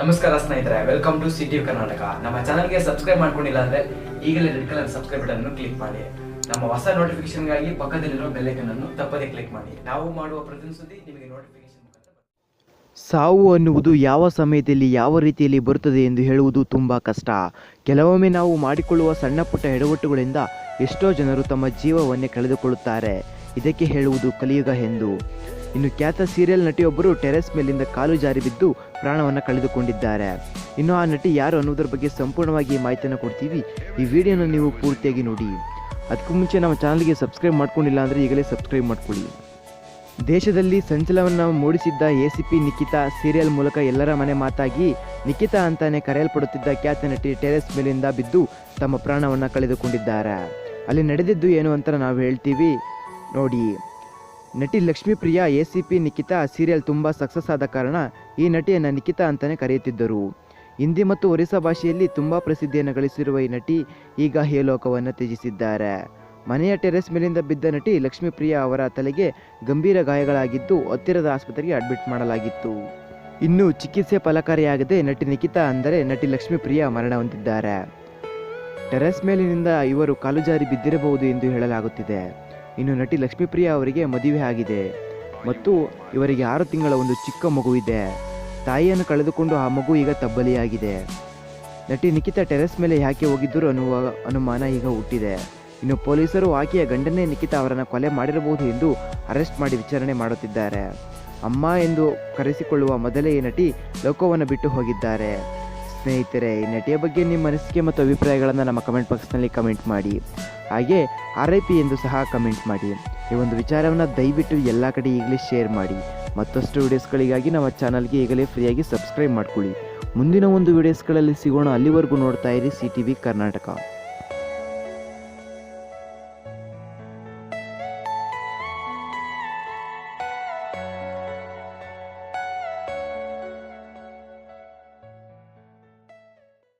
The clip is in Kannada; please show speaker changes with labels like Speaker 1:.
Speaker 1: ನಮಸ್ಕಾರ ಸ್ನೇಹಿತರೆ ವೆಲ್ಕಮ್ ಟು ಸಿಟಿ ಕರ್ನಾಟಕ ನಮ್ಮ ಚಾನಲ್ಗೆ ಸಬ್ಸ್ಕ್ರೈಬ್ ಮಾಡ್ಕೊಂಡಿಲ್ಲ ಅಂದ್ರೆ ಈಗಲೇ ರೆಡ್ ಕಲರ್ ಸಬ್ಸ್ಕ್ರೈಬ್ ಬಟನ್ ಅನ್ನು ಕ್ಲಿಕ್ ಮಾಡಿ. ನಮ್ಮ ಹೊಸ ನೋಟಿಫಿಕೇಶನ್ಗಾಗಿ ಪಕ್ಕದಲ್ಲಿರೋ ಬೆಲ್ಲೈಕನ್ ಅನ್ನು ತಪ್ಪದೇ ಕ್ಲಿಕ್ ಮಾಡಿ. ನಾವು ಮಾಡುವ ಪ್ರತಿ ಸುದ್ದಿ ನಿಮಗೆ ನೋಟಿಫಿಕೇಶನ್.
Speaker 2: ಸಾವು ಅನ್ನುವುದು ಯಾವ ಸಮಯದಲ್ಲಿ ಯಾವ ರೀತಿಯಲ್ಲಿ ಬರುತ್ತದೆ ಎಂದು ಹೇಳುವುದು ತುಂಬ ಕಷ್ಟ. ಕೆಲವೊಮ್ಮೆ ನಾವು ಮಾಡಿಕೊಳ್ಳುವ ಸಣ್ಣ ಪುಟ್ಟ ಎಡವಟ್ಟುಗಳಿಂದ ಎಷ್ಟೋ ಜನರು ತಮ್ಮ ಜೀವವನ್ನೇ ಕಳೆದುಕೊಳ್ಳುತ್ತಾರೆ. ಇದಕ್ಕೆ ಹೇಳುವುದು ಕಲಿಯುಗ ಎಂದು. ಇನ್ನು ಖ್ಯಾತ ಸೀರಿಯಲ್ ನಟಿಯೊಬ್ಬರು ಟೆರೆಸ್ ಮೇಲಿಂದ ಕಾಲು ಜಾರಿ ಬಿದ್ದು ಪ್ರಾಣವನ್ನು ಕಳೆದುಕೊಂಡಿದ್ದಾರೆ. ಇನ್ನು ಆ ನಟಿ ಯಾರು ಅನ್ನೋದ್ರ ಬಗ್ಗೆ ಸಂಪೂರ್ಣವಾಗಿ ಮಾಹಿತಿಯನ್ನು ಕೊಡ್ತೀವಿ. ಈ ವಿಡಿಯೋನ ನೀವು ಪೂರ್ತಿಯಾಗಿ ನೋಡಿ. ಅದಕ್ಕೂ ಮುಂಚೆ ನಮ್ಮ ಚಾನಲ್ಗೆ ಸಬ್ಸ್ಕ್ರೈಬ್ ಮಾಡ್ಕೊಂಡಿಲ್ಲ ಅಂದರೆ ಈಗಲೇ ಸಬ್ಸ್ಕ್ರೈಬ್ ಮಾಡ್ಕೊಳ್ಳಿ. ದೇಶದಲ್ಲಿ ಸಂಚಲನವನ್ನು ಮೂಡಿಸಿದ್ದ ಎಸಿಪಿ ನಿಖಿತಾ ಸೀರಿಯಲ್ ಮೂಲಕ ಎಲ್ಲರ ಮನೆ ಮಾತಾಗಿ ನಿಖಿತಾ ಅಂತಾನೆ ಕರೆಯಲ್ಪಡುತ್ತಿದ್ದ ಖ್ಯಾತ ನಟಿ ಟೆರೆಸ್ ಮೇಲಿಂದ ಬಿದ್ದು ತಮ್ಮ ಪ್ರಾಣವನ್ನು ಕಳೆದುಕೊಂಡಿದ್ದಾರೆ. ಅಲ್ಲಿ ನಡೆದಿದ್ದು ಏನು ಅಂತ ನಾವು ಹೇಳ್ತೀವಿ. ನೋಡಿ. ನಟಿ Lakshmipriya, A C P Nikhita serial ತುಂಬ ಸಕ್ಸಸ್ ಆದ ಕಾರಣ ಈ ನಟಿಯನ್ನು ನಿಖಿತಾ ಅಂತಲೇ ಕರೆಯುತ್ತಿದ್ದರು. ಹಿಂದಿ ಮತ್ತು ಒರಿಸ್ಸಾ ಭಾಷೆಯಲ್ಲಿ ತುಂಬ ಪ್ರಸಿದ್ಧಿಯನ್ನು ಗಳಿಸಿರುವ ಈ ನಟಿ ಈಗ ಹೇಲೋಕವನ್ನು ಲೋಕವನ್ನು ತ್ಯಜಿಸಿದ್ದಾರೆ. ಮನೆಯ ಟೆರೆಸ್ ಮೇಲಿಂದ ಬಿದ್ದ ನಟಿ ಲಕ್ಷ್ಮೀಪ್ರಿಯಾ ಅವರ ತಲೆಗೆ ಗಂಭೀರ ಗಾಯಗಳಾಗಿದ್ದು ಹತ್ತಿರದ ಆಸ್ಪತ್ರೆಗೆ ಅಡ್ಮಿಟ್ ಮಾಡಲಾಗಿತ್ತು. ಇನ್ನು ಚಿಕಿತ್ಸೆ ಫಲಕಾರಿಯಾಗದೆ ನಟಿ ನಿಖಿತಾ ಅಂದರೆ ನಟಿ ಲಕ್ಷ್ಮೀಪ್ರಿಯಾ ಮರಣ ಹೊಂದಿದ್ದಾರೆ. ಟೆರೆಸ್ ಮೇಲಿನಿಂದ ಇವರು ಕಾಲು ಜಾರಿ ಬಿದ್ದಿರಬಹುದು ಎಂದು ಹೇಳಲಾಗುತ್ತಿದೆ. ಇನ್ನು ನಟಿ ಲಕ್ಷ್ಮೀಪ್ರಿಯಾ ಅವರಿಗೆ ಮದುವೆ ಆಗಿದೆ. ಮತ್ತು ಇವರಿಗೆ ಆರು ತಿಂಗಳ ಒಂದು ಚಿಕ್ಕ ಮಗುವಿದೆ. ತಾಯಿಯನ್ನು ಕಳೆದುಕೊಂಡು ಆ ಮಗು ಈಗ ತಬ್ಬಲಿಯಾಗಿದೆ. ನಟಿ ನಿಖಿತಾ ಟೆರೆಸ್ ಮೇಲೆ ಯಾಕೆ ಹೋಗಿದ್ದರು ಅನ್ನುವ ಅನುಮಾನ ಈಗ ಹುಟ್ಟಿದೆ. ಇನ್ನು ಪೊಲೀಸರು ಆಕೆಯ ಗಂಡನೇ ನಿಖಿತಾ ಅವರನ್ನು ಕೊಲೆ ಮಾಡಿರಬಹುದು ಎಂದು ಅರೆಸ್ಟ್ ಮಾಡಿ ವಿಚಾರಣೆ ಮಾಡುತ್ತಿದ್ದಾರೆ. ಅಮ್ಮ ಎಂದು ಕರೆಸಿಕೊಳ್ಳುವ ಮೊದಲೇ ನಟಿ ಲೋಕವನ್ನು ಬಿಟ್ಟು ಹೋಗಿದ್ದಾರೆ. ಸ್ನೇಹಿತರೆ, ಈ ನಟಿಯ ಬಗ್ಗೆ ನಿಮ್ಮ ಅನಿಸಿಕೆ ಮತ್ತು ಅಭಿಪ್ರಾಯಗಳನ್ನು ನಮ್ಮ ಕಮೆಂಟ್ ಬಾಕ್ಸ್ನಲ್ಲಿ ಕಮೆಂಟ್ ಮಾಡಿ. ಹಾಗೆ ಆರ್ ಐ ಪಿ ಎಂದು ಸಹ ಕಮೆಂಟ್ ಮಾಡಿ. ಈ ಒಂದು ವಿಚಾರವನ್ನು ದಯವಿಟ್ಟು ಎಲ್ಲ ಕಡೆ ಈಗಲೇ ಶೇರ್ ಮಾಡಿ. ಮತ್ತಷ್ಟು ವಿಡಿಯೋಸ್ಗಳಿಗಾಗಿ ನಮ್ಮ ಚಾನಲ್ಗೆ ಈಗಲೇ ಫ್ರೀಯಾಗಿ ಸಬ್ಸ್ಕ್ರೈಬ್ ಮಾಡ್ಕೊಳ್ಳಿ. ಮುಂದಿನ ಒಂದು ವಿಡಿಯೋಸ್ಗಳಲ್ಲಿ ಸಿಗೋಣ. ಅಲ್ಲಿವರೆಗೂ ನೋಡ್ತಾ ಇರಿ ಸಿ ಟಿ ವಿ ಕರ್ನಾಟಕ